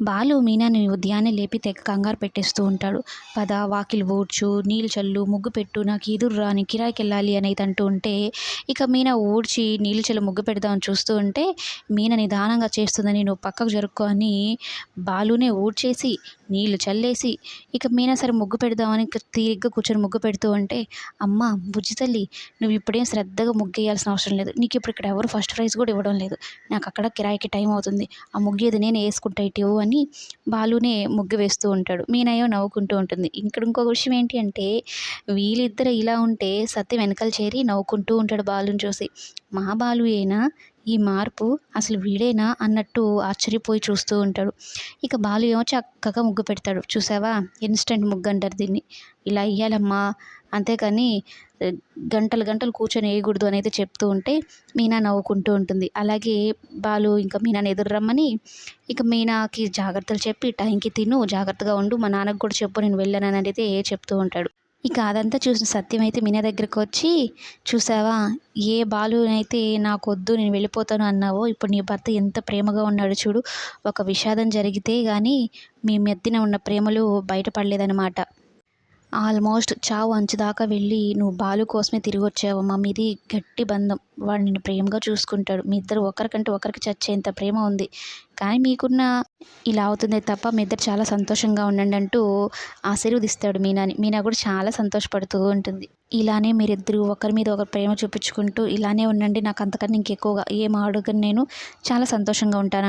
బాలు మీనాని ఉదయాన్నే లేపి తెగ కంగారు పెట్టేస్తూ ఉంటాడు. పద వాకిలి ఊడ్చు నీళ్ళు చల్లు ముగ్గు పెట్టు నాకు ఎదురు రాని కిరాయికి వెళ్ళాలి అనేది అంటూ ఉంటే ఇక మీనా ఊడ్చి నీళ్ళు చల్లి ముగ్గు పెడదామని చూస్తూ ఉంటే మీన నిదానంగా చేస్తుందని నువ్వు పక్కకు జరుక్కో అని బాలునే ఊడ్చేసి నీళ్ళు చల్లేసి ఇక మీనా సరే ముగ్గు పెడదామని తీరిగ్గా కూర్చొని ముగ్గు పెడుతూ ఉంటే అమ్మ బుజ్జి తల్లి నువ్వు ఇప్పుడేం శ్రద్ధగా ముగ్గు వేయాల్సిన అవసరం లేదు. నీకు ఇప్పుడు ఇక్కడ ఎవరు ఫస్ట్ ప్రైజ్ కూడా ఇవ్వడం లేదు. నాకు అక్కడ కిరాయికి టైం అవుతుంది. ఆ ముగ్గు నేను వేసుకుంటా ఇటు అని బాలునే ముగ్గు వేస్తూ ఉంటాడు. మీనాయో నవ్వుకుంటూ ఉంటుంది. ఇక్కడ ఇంకో విషయం ఏంటి అంటే వీళ్ళిద్దరు ఇలా ఉంటే సత్య వెనకాల చేరి నవ్వుకుంటూ ఉంటాడు బాలుని చూసి. మా బాలు ఏనా ఈ మార్పు అసలు వీడేనా అన్నట్టు ఆశ్చర్యపోయి చూస్తూ ఉంటాడు. ఇక బాలు ఏమో చక్కగా ముగ్గు పెడతాడు. చూసావా? ఇన్స్టెంట్ ముగ్గు అంటారు దీన్ని. ఇలా ఇయ్యాలమ్మా. అంతేకాని గంటలు గంటలు కూర్చొని వేయకూడదు అనేది చెప్తూ ఉంటే మీనా నవ్వుకుంటూ ఉంటుంది. అలాగే బాలు ఇంకా మీనాని ఎదురు రమ్మని ఇక మీనాకి జాగ్రత్తలు చెప్పి టైంకి తిను జాగ్రత్తగా ఉండు మా నాన్నకు కూడా చెప్పు నేను వెళ్ళానని అనేది చెప్తూ ఉంటాడు. ఇక అదంతా చూసిన సత్యం అయితే మీనా దగ్గరకు వచ్చి చూసావా? ఏ బాలునైతే నాకు వద్దు నేను వెళ్ళిపోతాను అన్నావో ఇప్పుడు నీ భర్త ఎంత ప్రేమగా ఉన్నాడు చూడు. ఒక విషాదం జరిగితే కానీ మీ మధ్యన ఉన్న ప్రేమలు బయటపడలేదన్నమాట. ఆల్మోస్ట్ చావు అంచు దాకా వెళ్ళి నువ్వు బాలు కోసమే తిరిగి వచ్చావమ్మా మీది గట్టి బంధం. వాడు నిన్ను ప్రేమగా చూసుకుంటాడు. మీ ఇద్దరు ఒకరికంటే ఒకరికి చచ్చేంత ప్రేమ ఉంది. కానీ మీకున్న ఇలా అవుతుంది తప్ప మీ ఇద్దరు చాలా సంతోషంగా ఉండండి అంటూ ఆశీర్వదిస్తాడు మీనాని. మీనా కూడా చాలా సంతోషపడుతూ ఉంటుంది. ఇలానే మీరిద్దరు ఒకరి మీద ఒకరు ప్రేమ చూపించుకుంటూ ఇలానే ఉండండి. నాకు అంతకన్నా ఇంకెక్కువగా ఏం అడగను నేను. చాలా సంతోషంగా ఉంటాను.